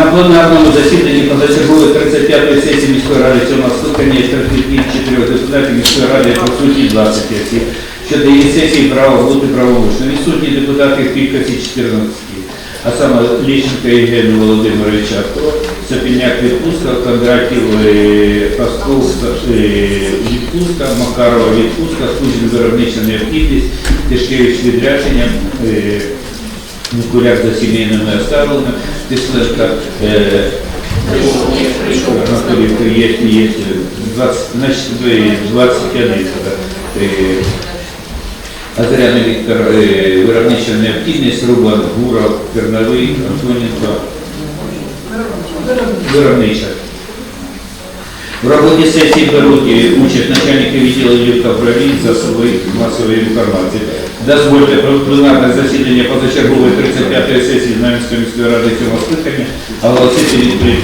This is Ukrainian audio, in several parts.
На пленарному засіданні позачергової 35-ї сесії міської ради цього скликання із 34 депутатів міської ради присутні 20 осіб. Щодо її сесії право бути правомочно. Відсутні депутати в кількості 14. А саме Ліщенко Євгенія Володимировича, Сапіняк відпустка, Кондратів е, Пасков е, відпустка, Макарова відпустка, Кузін виробнича необхідність, Тишкевич відрядження, е, Микуляк за сімейними обставинами, Тисленка Анатоліївка є, є 20, значить, ви 21. е, Азаряний Віктор, е, виробнича необхідність, Рубан, Гуров, Терновий, Антоненко, виробнича. В роботі сесії беруть е, участь начальники відділів та управлінь засоби масової інформації. Дозвольте пленарне засідання позачергової 35-ї сесії Знам'янської міської ради цього скликання оголосити відкритим.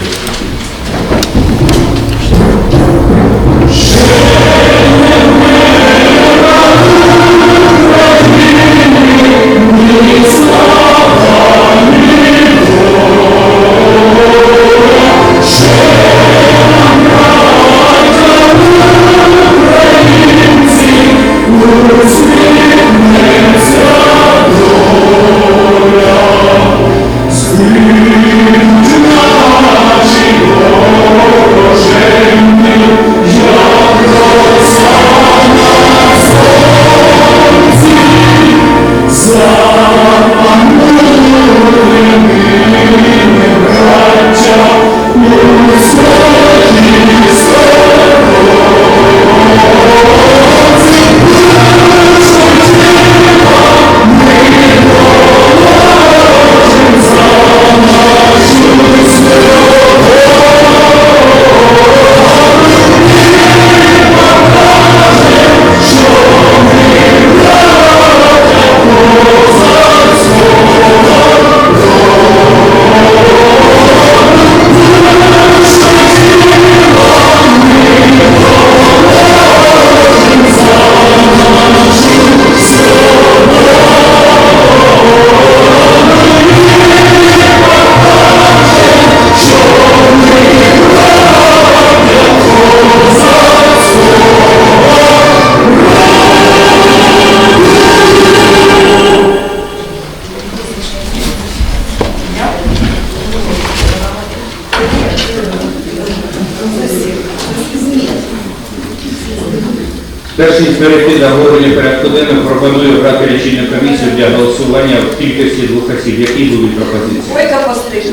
Перш ніж перейти до обговорення порядку денного, пропоную обрати рішення комісію для голосування в кількості двох осіб. Які будуть пропозиції? Ой, постиг.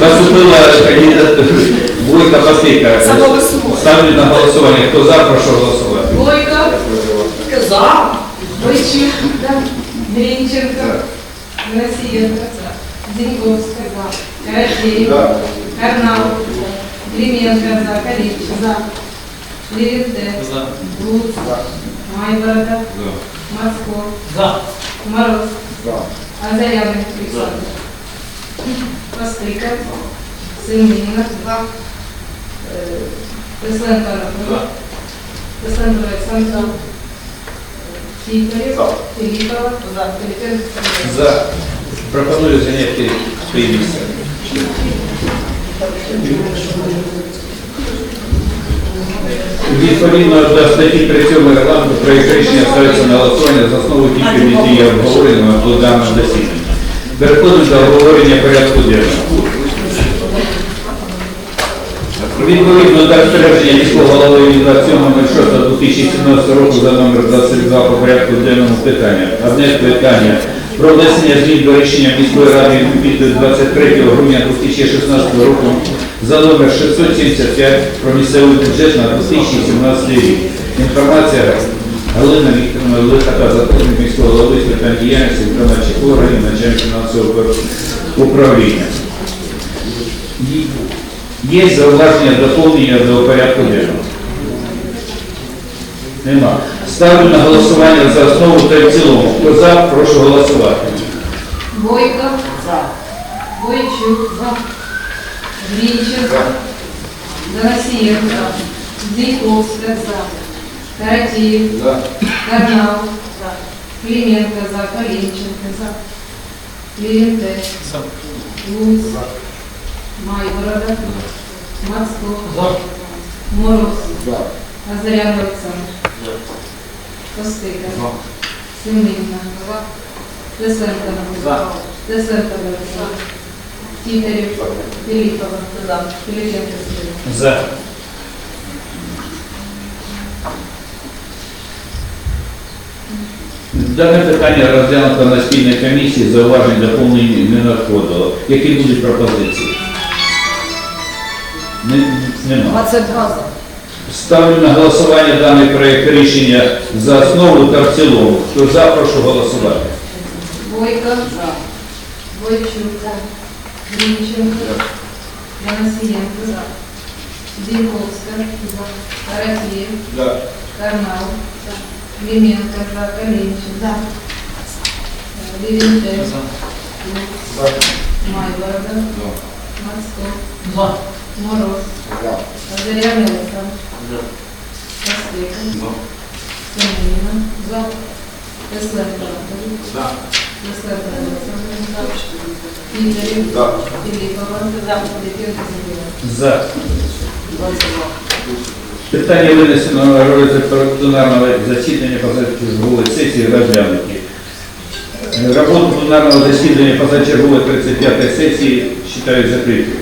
Наступила кандидат Бойка Пастика. Ставлю на голосування. Хто за, прошу голосувати. Бойко. За. Бойчук. Гринченко. Насієнко. Зіньковська. Каратєєв. Карнал. Клименко. За. Каліч. За. Ліринте. Луц. Майборода. Москов. Мороз. Азаряний. Олександр. Пастика. Семенина. Е, Тесленко Анатолій. Тесленко Олександр. Фіторів. Філіпова. Філіпенко. За. Пропоную зайняти свої місця. Відповідно до статті 37 регламенту проєкт рішення ставиться на голосування за основу тільки її обговорення до даного засідання. Переходимо до обговорення порядку денного. Відповідно до розпорядження міського голови від 27.06.2017 року за номер 22 по порядку денному питання. Одне питання про внесення змін до рішення міської ради від 23 грудня 2016 року за номер 675 про місцевий бюджет на 2017 рік. Інформація Галина Вікторовна Лихата, заступник міського голови з питань діяльності виконавчих органів, начальник фінансового управління. Є зауваження доповнення до порядку денного? Нема. Ставлю на голосування за основу та в цілому. Хто за, прошу голосувати. Бойко. За. Бойчук. За. Гринченко. Заносієнко. Зіньковська. За. Каратєєв. За. Карнал. Клименко за, Калинченко за, Клиенте, Луц, Майборода, Мацко, Мороз, Азарян Олександр, Костика, Семенна, Тесленко, Тесленко Олександр, Тітерів, Філіпова, Філіпенко Сергій. Дане питання розглянуто на спільній комісії, зауважень доповнень не надходило. Які будуть пропозиції? Не- Нема. 22 за. Ставлю на голосування даний проект рішення за основу та в цілому. Хто за, прошу голосувати. Бойко за. Бойчук за. Гринченко. За. Дімковська за. Тарафієв. Карнал. Клименко за. Калинчин. За. Левінте. Майборода. Мацко. Мороз. Азарян Олександр. Костика. Семенина. За. Тесленко Анатолій. Тесленко Олександр. Пітерів. Філіпова. Філіпенко Сергій. За. Питання винесено на розгляд пленарного засідання позачергової сесії розглянуті. Роботу пленарного засідання позачергової 35 сесії вважаю закритою.